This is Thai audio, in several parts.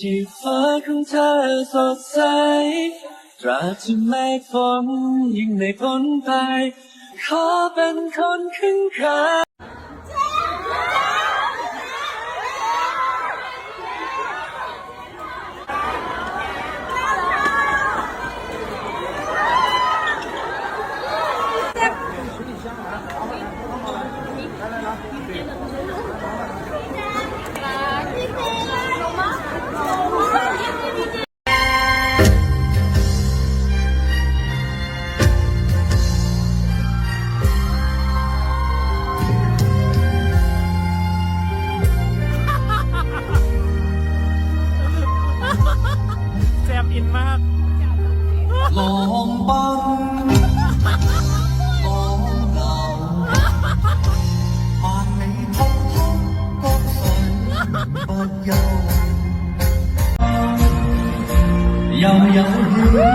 ที่ฟ้าของเธอสดใส ตราบที่ไม่ฝนยิ่งไม่พ้นไป ขอเป็นคนข้าง อินมาก ลองบังลองเงาผ่านในท้องท้องก็ฝันบาดเยาเยาเยาเยา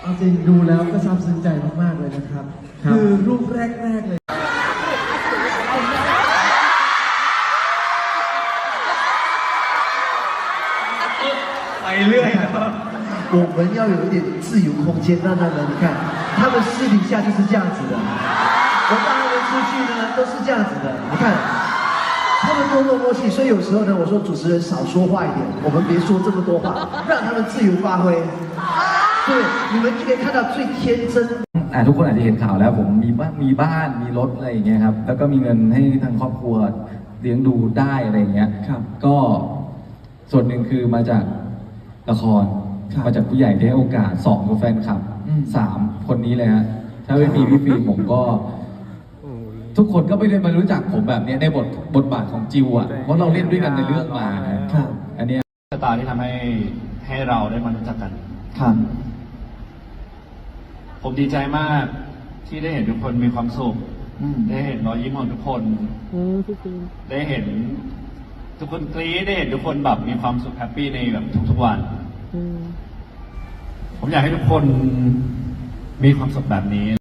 เอาจริงดูแล้วก็ซาบซึ้งใจมาก ๆ เลยนะครับ คือรูปแรก ๆ เลย เรื่อย 我们要有一点自由空间，让他们你看，他们私底下就是这样子的，我带他们出去呢都是这样子的，你看，他们多么默契，所以有时候呢，我说主持人少说话一点，我们别说这么多话，让他们自由发挥。对，你们就可以看到最天真 อ่าทุกคนอาจจะเห็นข่าวแล้วผมมีบ้านมีบ้านมีรถอะไรอย่างเงี้ยครับ แล้วก็มีเงินให้ทางครอบครัวเลี้ยงดูได้อะไรอย่างเงี้ย ครับ ก็ส่วนหนึ่งคือมาจาก ละคร ครับมาจากผู้ใหญ่ที่ให้โอกาสสองคือแฟนคลับอืม สามคนนี้เลยฮะถ้าไม่มีพี่ฟิล์มผมก็ ทุกคนก็ไม่ได้มารู้จักผมแบบเนี้ยในบทบทบาทของจิวอะเพราะเราเล่นด้วยกันในเรื่องมานะครับ อันเนี้ย ชะตาที่ทำให้ให้เราได้มารู้จักกัน ครับ ผมดีใจมากที่ได้เห็นทุกคนมีความสุข อืม ได้เห็นรอยยิ้มของทุกคนได้เห็น ทุกคนกรี๊ดได้เห็นทุกคนแบบมีความสุขแฮปปี้ในแบบทุกๆวัน ผมอยากให้ทุกคนมีความสุขแบบนี้